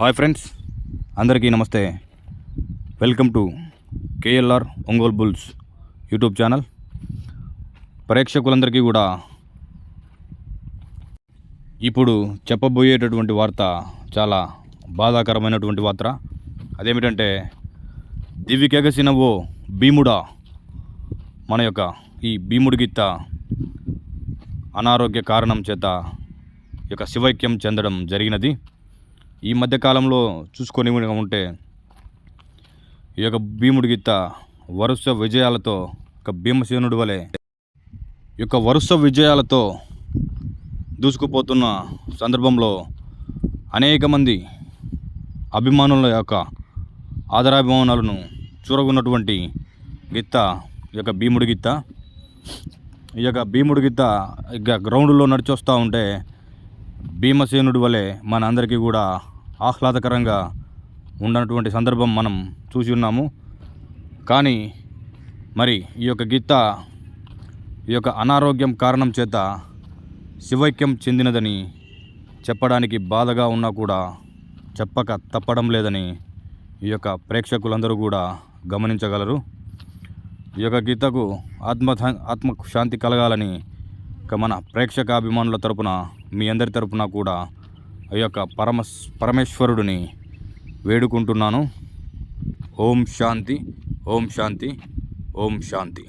Hi friends అందరికీ నమస్తే. Welcome to KLR Ongole bulls YouTube channel. ప్రేక్షకులందరికీ కూడా ఇప్పుడు చెప్పబోయేటటువంటి వార్త చాలా బాధాకరమైనటువంటి వార్త. అదేమిటంటే దివికెగసిన ఓ భీముడా మన యొక్క ఈ భీముడి గిత్త అనారోగ్య కారణం చేత యొక్క శివైక్యం చెందడం జరిగినది. ఈ మధ్యకాలంలో చూసుకొని ఉంటే ఈ యొక్క భీముడి గీత వరుస విజయాలతో ఒక భీమసేనుడి వలె ఈ యొక్క వరుస విజయాలతో దూసుకుపోతున్న సందర్భంలో అనేక మంది అభిమానుల యొక్క ఆదరాభిమానాలను చూరగొన్నటువంటి గిత్త ఈ యొక్క భీముడి గిత్త. ఈ యొక్క భీముడి గిత్త ఇక గ్రౌండ్లో నడిచొస్తూ ఉంటే భీమసేనుడి వలె మన అందరికీ కూడా ఆహ్లాదకరంగా ఉన్నటువంటి సందర్భం మనం చూసి ఉన్నాము. కానీ మరి ఈ యొక్క గీత ఈ యొక్క అనారోగ్యం కారణం చేత శివైక్యం చెందినదని చెప్పడానికి బాధగా ఉన్నా కూడా చెప్పక తప్పడం లేదని ఈ యొక్క ప్రేక్షకులందరూ కూడా గమనించగలరు. ఈ యొక్క గీతకు ఆత్మ ఆత్మ శాంతి కలగాలని ఇక మన ప్రేక్షక అభిమానుల తరపున మీ అందరి తరపున కూడా ఈ యొక్క పరమ పరమేశ్వరుడిని వేడుకుంటున్నాను. ఓం శాంతి ఓం శాంతి ఓం శాంతి.